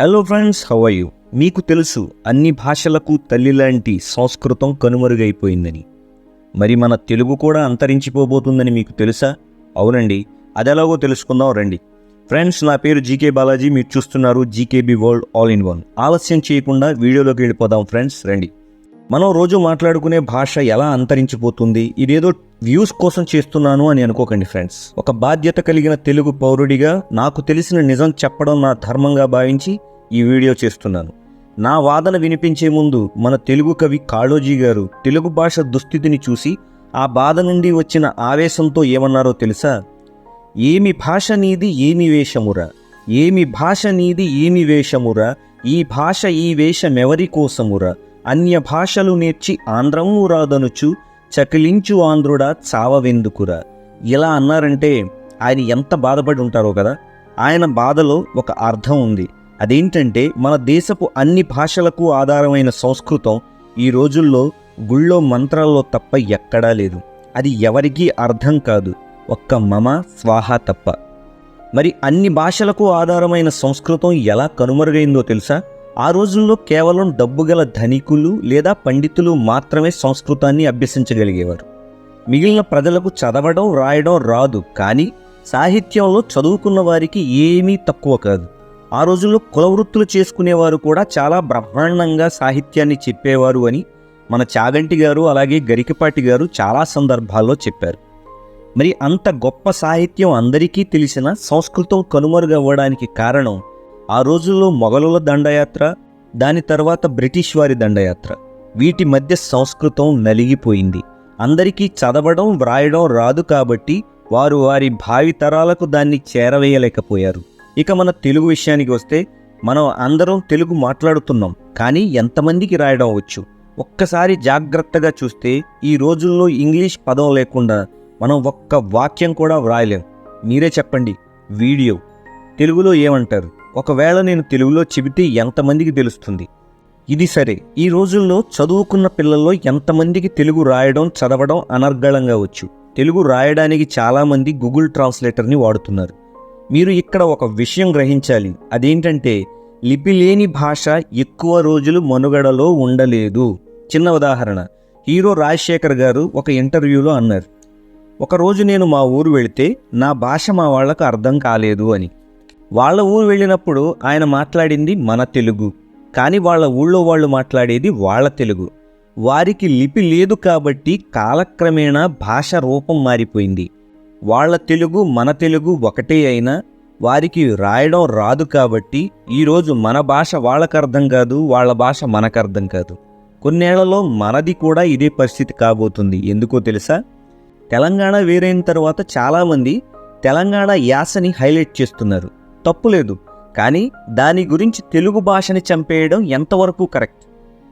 Hello friends how are you మీకు తెలుసు అన్ని భాషలకు తల్లి లాంటి సంస్కృతం కనుమరుగైపోయిందని. మరి మన తెలుగు కూడా అంతరించిపోబోతుందని మీకు తెలుసా? అవునండి అదెలాగో తెలుసుకుందాం రండి. ఫ్రెండ్స్ నా పేరు జీకే బాలాజీ మీరు చూస్తున్నారు GKB world all in one ఆలస్యం చేయకుండా వీడియోలోకి వెళ్ళిపోదాం ఫ్రెండ్స్ రండి. మనం రోజు మాట్లాడుకునే భాష ఎలా అంతరించిపోతుంది? ఇదేదో వ్యూస్ కోసం చేస్తున్నాను అని అనుకోకండి ఫ్రెండ్స్. ఒక బాధ్యత కలిగిన తెలుగు పౌరుడిగా నాకు తెలిసిన నిజం చెప్పడం నా ధర్మంగా భావించి ఈ వీడియో చేస్తున్నాను. నా వాదన వినిపించే ముందు మన తెలుగు కవి కాళోజీ గారు తెలుగు భాష దుస్థితిని చూసి ఆ బాధ నుండి వచ్చిన ఆవేశంతో ఏమన్నారో తెలుసా? ఏమి భాష నీది ఏమి వేషమురా? ఏమి భాష నీది ఏమి వేషమురా? ఈ భాష ఈ వేషమెవరి కోసమురా? అన్య భాషలు నేర్చి ఆంధ్రము రాదనుచు చకిలించు ఆంధ్రుడా చావవెందుకురా? ఇలా అన్నారంటే ఆయన ఎంత బాధపడి ఉంటారో కదా? ఆయన బాధలో ఒక అర్థం ఉంది. అదేంటంటే మన దేశపు అన్ని భాషలకు ఆధారమైన సంస్కృతం ఈ రోజుల్లో గుళ్ళో మంత్రాల్లో తప్ప ఎక్కడా లేదు. అది ఎవరికీ అర్థం కాదు. ఒక్క మమ స్వాహ తప్ప. మరి అన్ని భాషలకు ఆధారమైన సంస్కృతం ఎలా కనుమరుగైందో తెలుసా? ఆ రోజుల్లో కేవలం డబ్బు గల ధనికులు లేదా పండితులు మాత్రమే సంస్కృతాన్ని అభ్యసించగలిగేవారు. మిగిలిన ప్రజలకు చదవడం రాయడం రాదు కానీ సాహిత్యంలో చదువుకున్న వారికి ఏమీ తక్కువ కాదు. ఆ రోజుల్లో కులవృత్తులు చేసుకునేవారు కూడా చాలా బ్రహ్మాండంగా సాహిత్యాన్ని చెప్పేవారు అని మన చాగంటి గారు అలాగే గరికపాటి గారు చాలా సందర్భాల్లో చెప్పారు. మరి అంత గొప్ప సాహిత్యం అందరికీ తెలిసిన సంస్కృతం కనుమరుగవ్వడానికి కారణం ఆ రోజుల్లో మొఘలుల దండయాత్ర దాని తర్వాత బ్రిటిష్ వారి దండయాత్ర. వీటి మధ్య సంస్కృతం నలిగిపోయింది. అందరికీ చదవడం వ్రాయడం రాదు కాబట్టి వారు వారి భావితరాలకు దాన్ని చేరవేయలేకపోయారు. ఇక మన తెలుగు విషయానికి వస్తే మనం అందరం తెలుగు మాట్లాడుతున్నాం కానీ ఎంతమందికి రాయడం వచ్చు ఒక్కసారి జాగ్రత్తగా చూస్తే ఈ రోజుల్లో ఇంగ్లీష్ పదం లేకుండా మనం ఒక్క వాక్యం కూడా వ్రాయలేం. మీరే చెప్పండి. వీడియో. తెలుగులో ఏమంటారు? ఒకవేళ నేను తెలుగులో చెబితే ఎంతమందికి తెలుస్తుంది? ఇది సరే. ఈ రోజుల్లో చదువుకున్న పిల్లల్లో ఎంతమందికి తెలుగు రాయడం చదవడం అనర్గళంగా వచ్చు? తెలుగు రాయడానికి చాలామంది గూగుల్ ట్రాన్స్లేటర్ని వాడుతున్నారు. మీరు ఇక్కడ ఒక విషయం గ్రహించాలి. అదేంటంటే లిపి లేని భాష ఎక్కువ రోజులు మనుగడలో ఉండలేదు. చిన్న ఉదాహరణ. హీరో రాజశేఖర్ గారు ఒక ఇంటర్వ్యూలో అన్నారు. ఒకరోజు నేను మా ఊరు వెళితే నా భాష మా వాళ్ళకు అర్థం కాలేదు అని. వాళ్ళ ఊరు వెళ్ళినప్పుడు ఆయన మాట్లాడింది మన తెలుగు కానీ వాళ్ళ ఊళ్ళో వాళ్ళు మాట్లాడేది వాళ్ళ తెలుగు. వారికి లిపి లేదు కాబట్టి కాలక్రమేణా భాష రూపం మారిపోయింది. వాళ్ళ తెలుగు మన తెలుగు ఒకటే అయినా వారికి రాయడం రాదు కాబట్టి ఈరోజు మన భాష వాళ్ళకు అర్థం కాదు వాళ్ళ భాష మనకు అర్థం కాదు. కొన్నేళ్ళలో మనది కూడా ఇదే పరిస్థితి కాబోతుంది. ఎందుకో తెలుసా? తెలంగాణ వేరైన తర్వాత చాలామంది తెలంగాణ యాసని హైలైట్ చేస్తున్నారు. తప్పులేదు కానీ దాని గురించి తెలుగు భాషని చంపేయడం ఎంతవరకు కరెక్ట్?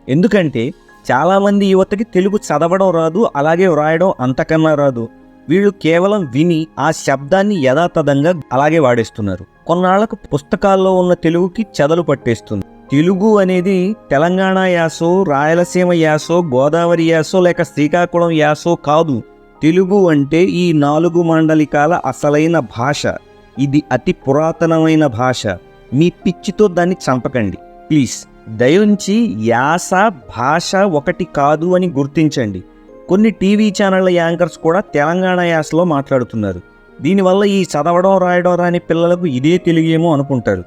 ఎందుకంటే చాలామంది యువతకి తెలుగు చదవడం రాదు అలాగే వ్రాయడం అంతకన్నా రాదు. వీళ్ళు కేవలం విని ఆ శబ్దాన్ని యథాతథంగా అలాగే వాడేస్తున్నారు. కొన్నాళ్ళకు పుస్తకాల్లో ఉన్న తెలుగుకి చెదలు పట్టేస్తుంది. తెలుగు అనేది తెలంగాణ యాసో రాయలసీమ యాసో గోదావరి యాసో లేక శ్రీకాకుళం యాసో కాదు. తెలుగు అంటే ఈ నాలుగు మాండలికాల అసలైన భాష. ఇది అతి పురాతనమైన భాష. మీ పిచ్చితో దాన్ని చంపకండి. ప్లీజ్ దయించి యాస భాష ఒకటి కాదు అని గుర్తించండి. కొన్ని టీవీ ఛానళ్ళ యాంకర్స్ కూడా తెలంగాణ యాసలో మాట్లాడుతున్నారు. దీనివల్ల ఈ చదవడం రాయడం రాని పిల్లలకు ఇదే తెలుగేమో అనుకుంటారు.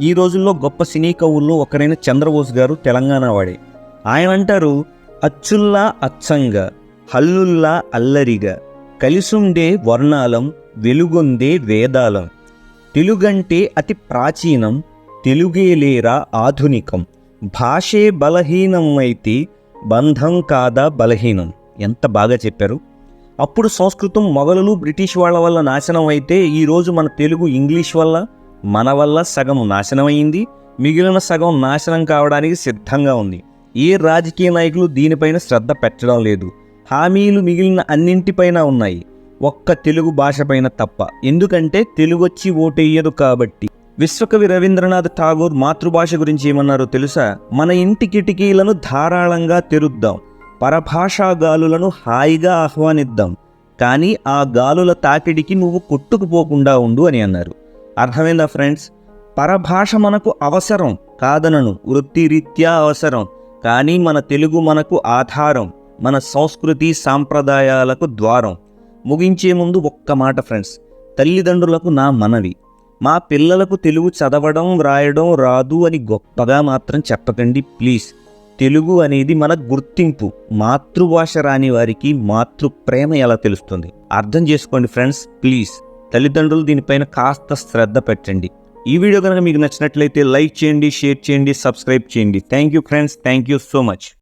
ఈ రోజుల్లో గొప్ప సినీ కవుల్లో ఒకరైన చంద్రబోస్ గారు తెలంగాణ వాడే. ఆయన అంటారు అచ్చుల్లా అచ్చంగా హల్లుల్లా అల్లరిగా కలిసుండే వర్ణాలం వెలుగొందే వేదాలం. తెలుగంటే అతి ప్రాచీనం తెలుగేలేరా ఆధునికం. భాషే బలహీనం అయితే బంధం కాదా బలహీనం. ఎంత బాగా చెప్పారు. అప్పుడు సంస్కృతం మొఘలులు బ్రిటిష్ వాళ్ళ వల్ల నాశనం అయితే ఈరోజు మన తెలుగు ఇంగ్లీష్ వల్ల మన వల్ల సగం నాశనమైంది. మిగిలిన సగం నాశనం కావడానికి సిద్ధంగా ఉంది. ఏ రాజకీయ నాయకులు దీనిపైన శ్రద్ధ పెట్టడం లేదు. హామీలు మిగిలిన అన్నింటిపైన ఉన్నాయి. ఒక్క తెలుగు భాషపైన తప్ప. ఎందుకంటే తెలుగొచ్చి ఓటెయ్యదు కాబట్టి. విశ్వకవి రవీంద్రనాథ్ ఠాగూర్ మాతృభాష గురించి ఏమన్నారో తెలుసా? మన ఇంటి కిటికీలను ధారాళంగా తెరుద్దాం. పరభాషా గాలులను హాయిగా ఆహ్వానిద్దాం. కానీ ఆ గాలుల తాకిడికి నువ్వు కొట్టుకుపోకుండా ఉండు అని అన్నారు. అర్థమైందా ఫ్రెండ్స్? పరభాష మనకు అవసరం కాదనను. వృత్తిరీత్యా అవసరం. కానీ మన తెలుగు మనకు ఆధారం. మన సంస్కృతి సాంప్రదాయాలకు ద్వారం. ముగించే ముందు ఒక్క మాట ఫ్రెండ్స్. తల్లిదండ్రులకు నా మనవి. మా పిల్లలకు తెలుగు చదవడం వ్రాయడం రాదు అని గొప్పగా మాత్రం చెప్పకండి ప్లీజ్. తెలుగు అనేది మన గుర్తింపు. మాతృభాష రాని వారికి మాతృ ప్రేమ ఎలా తెలుస్తుంది? అర్థం చేసుకోండి ఫ్రెండ్స్ ప్లీజ్. తల్లిదండ్రులు దీనిపైన కాస్త శ్రద్ధ పెట్టండి. ఈ వీడియో కనుక మీకు నచ్చినట్లయితే లైక్ చేయండి షేర్ చేయండి సబ్స్క్రైబ్ చేయండి. Thank you friends thank you so much.